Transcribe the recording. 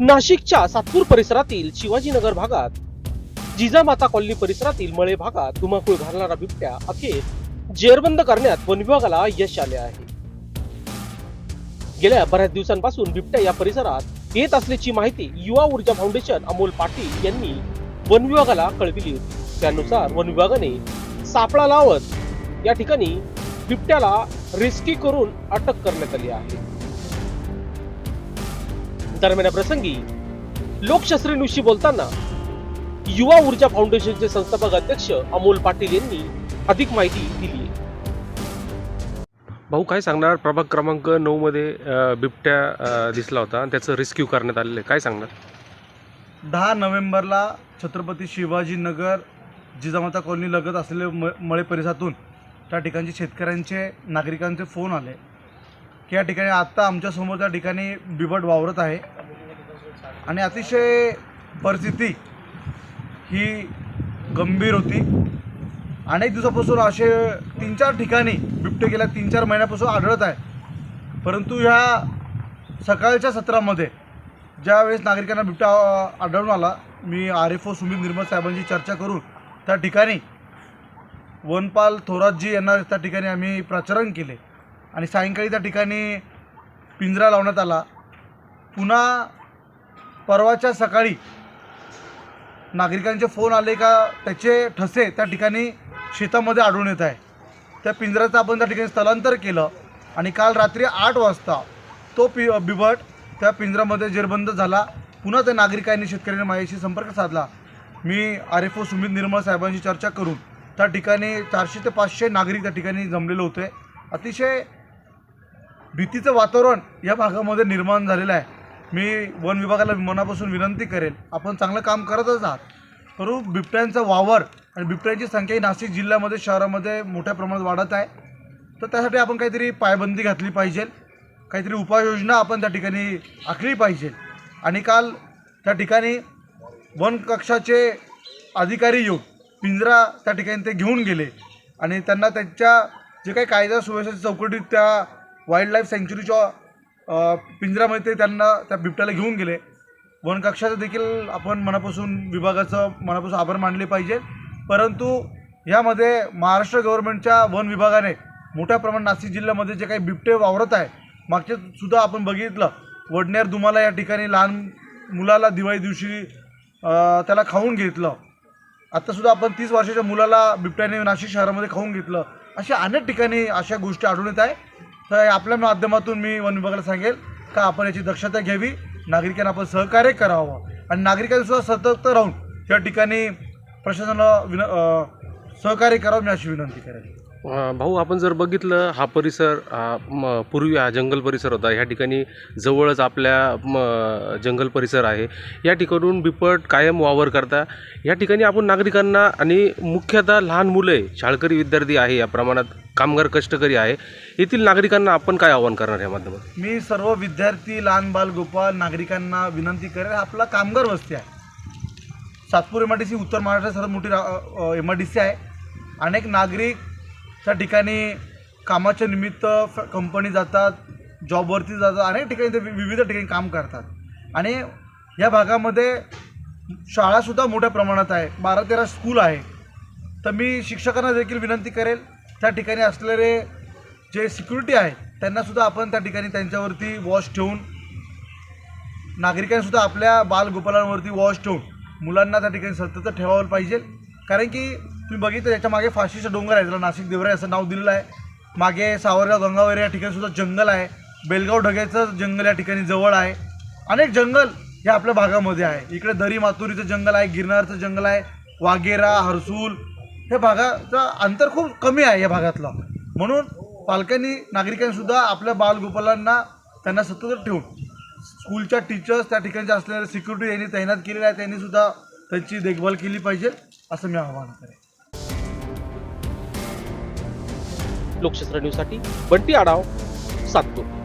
नाशिकच्या सातपूर परिसरातील शिवाजीनगर भागात जिजामाता कॉलनी परिसरातील मळे भागात धुमाकूळ घालणारा बिबट्या अखेर जेरबंद करण्यात वन विभागाला यश आले आहे. गेल्या बऱ्याच दिवसांपासून बिबट्या या परिसरात येत असल्याची माहिती युवा ऊर्जा फाउंडेशन अमोल पाटील यांनी वन विभागाला कळविली होती. त्यानुसार वन विभागाने सापळा लावत या ठिकाणी बिबट्याला रेस्क्यू करून अटक करण्यात आली आहे. दरम्यान या प्रसंगी लोकशास्त्री न्यूजशी बोलताना युवा ऊर्जा फाउंडेशनचे संस्थापक अध्यक्ष अमोल पाटील यांनी अधिक माहिती दिली भाऊ काय सांगणार? प्रभाग क्रमांक नऊ मध्ये बिबट्या दिसला होता आणि त्याचं रेस्क्यू करण्यात आलेलं आहे. काय सांगणार? दहा नोव्हेंबरला छत्रपती शिवाजीनगर जिजामाता कॉलनी लगत असलेले म मळे परिसरातून त्या ठिकाणचे शेतकऱ्यांचे नागरिकांचे फोन आले. की या ठिकाणी आत्ता आमच्यासमोर त्या ठिकाणी बिबट वावरत आहे. आणि अतिशय परिस्थिती ही गंभीर होती. अनेक दिवसापासून असे तीन चार ठिकाणी बिबटे गेल्या तीन चार महिन्यापासून आढळत आहे. परंतु ह्या सकाळच्या सत्रामध्ये ज्यावेळेस नागरिकांना बिबट्या आढळून आला मी R F O Sumit Nirmal साहेबांची चर्चा करून त्या ठिकाणी वनपाल थोरातजी यांना त्या ठिकाणी आम्ही प्रचारण केले. आणि सायंकाळी त्या ठिकाणी पिंजरा लावण्यात आला. पुन्हा परवाच्या सकाळी नागरिकांचे फोन आले का त्याचे ठसे त्या ठिकाणी शेतामध्ये आढळून येत आहे. त्या पिंजऱ्याचं आपण त्या ठिकाणी स्थलांतर केलं आणि काल रात्री आठ वाजता तो पि बिबट त्या पिंजऱ्यामध्ये जेरबंद झाला. पुन्हा त्या नागरिकांनी शेतकऱ्यांनी माझ्याशी संपर्क साधला. मी R F O Sumit Nirmal साहेबांशी चर्चा करून त्या ठिकाणी चारशे ते पाचशे नागरिक त्या ठिकाणी जमलेले होते. अतिशय भीतीचं वातावरण या भागामध्ये निर्माण झालेलं आहे. मी वन विभागाला मनापासून विनंती करेल आपण चांगलं काम करतच आहात. परंतु बिबट्यांचा वावर आणि बिबट्यांची संख्या ही नाशिक जिल्ह्यामध्ये शहरामध्ये मोठ्या प्रमाणात वाढत आहे. तर त्यासाठी आपण काहीतरी पायबंदी घातली पाहिजे. काहीतरी उपाययोजना आपण त्या ठिकाणी आखली पाहिजे. आणि काल त्या ठिकाणी वन कक्षाचे अधिकारी येऊन पिंजरा त्या ठिकाणी ते घेऊन गेले. आणि त्यांना त्यांच्या जे काही कायदा सुव्यवस्थेच्या चौकटीत त्या वाईल्ड लाईफ सँच्युरीच्या पिंजऱ्यामध्ये ते त्यांना त्या बिबट्याला घेऊन गेले. वनकक्षाचं देखील आपण मनापासून विभागाचं मनापासून आभार मानले पाहिजे. परंतु यामध्ये महाराष्ट्र गव्हर्नमेंटच्या वन विभागाने मोठ्या प्रमाणात नाशिक जिल्ह्यामध्ये जे काही बिबटे वावरत आहे मागचे सुद्धा आपण बघितलं. वडनेर दुमाला या ठिकाणी लहान मुलाला दिवाळी दिवशी त्याला खाऊन घेतलं. आत्तासुद्धा आपण तीस वर्षाच्या मुलाला बिबट्याने नाशिक शहरामध्ये खाऊन घेतलं. अशा अनेक ठिकाणी अशा गोष्टी आढळून येत आहे. तर आपल्या माध्यमातून मी वन विभागाला सांगेल का आपण याची दक्षता घ्यावी. नागरिकांना आपण सहकार्य करावं. आणि नागरिकांनीसुद्धा सतर्क राहून या ठिकाणी प्रशासनाला विन सहकार्य करावं मी अशी विनंती करेन. भाऊ आपण जर बघितलं हा परिसर म- पूर्वी हा जंगल परिसर होता. ह्या ठिकाणी जवळच आपल्या म, जंगल परिसर आहे. या ठिकाणून बिपट कायम वावर करता. या ठिकाणी आपण नागरिकांना आणि मुख्यतः लहान मुले शाळकरी विद्यार्थी आहे या प्रमाणात कामगार कष्टकरी आहे येथील नागरिकांना आपण काय आवाहन करणार या माध्यमात मी सर्व विद्यार्थी लहान बाल गोपाल नागरिकांना विनंती करेन आपला कामगार वस्ती आहे. Satpur M I D C उत्तर महाराष्ट्रात सर्वात मोठी एम आय डी सी आहे. अनेक नागरिक त्या ठिकाणी कामाच्या निमित्त फ- कंपनी जातात जॉबवरती जातात अनेक ठिकाणी ते विविध ठिकाणी काम करतात. आणि या भागामध्ये शाळासुद्धा मोठ्या प्रमाणात आहे. बारा तेरा स्कूल आहे. तर मी शिक्षकांना देखील विनंती करेल त्या ठिकाणी असलेले जे सिक्युरिटी आहे त्यांनासुद्धा आपण त्या ठिकाणी त्यांच्यावरती वॉच ठेवून नागरिकांनीसुद्धा आपल्या बालगोपालांवरती वॉच ठेवून मुलांना त्या ठिकाणी सतत ठेवावं पाहिजे. कारण की तुम्ही बघितलं याच्या मागे फाशीचं डोंगर आहे त्याला नाशिक देवराय असं नाव दिलेलं आहे. मागे सावरगाव गंगावर या ठिकाणी सुद्धा जंगल आहे. बेलगाव ढग्याचं जंगल या ठिकाणी जवळ आहे. अनेक जंगल हे आपल्या भागामध्ये आहे. इकडे दरी मातुरीचं जंगल आहे गिरनारचं जंगल आहे वाघेरा हरसूल. हे भागाचं अंतर खूप कमी आहे या भागातलं. म्हणून पालकांनी नागरिकांनीसुद्धा आपल्या बालगोपालांना त्यांना सतत ठेवून स्कूलच्या टीचर्स त्या ठिकाणच्या असलेल्या सिक्युरिटी यांनी तैनात केलेल्या आहे त्यांनीसुद्धा त्यांची देखभाल केली पाहिजे असं मी आवाहन करेन. लोकशास्त्र न्यूजसाठी बंटी आढाव सातपूर.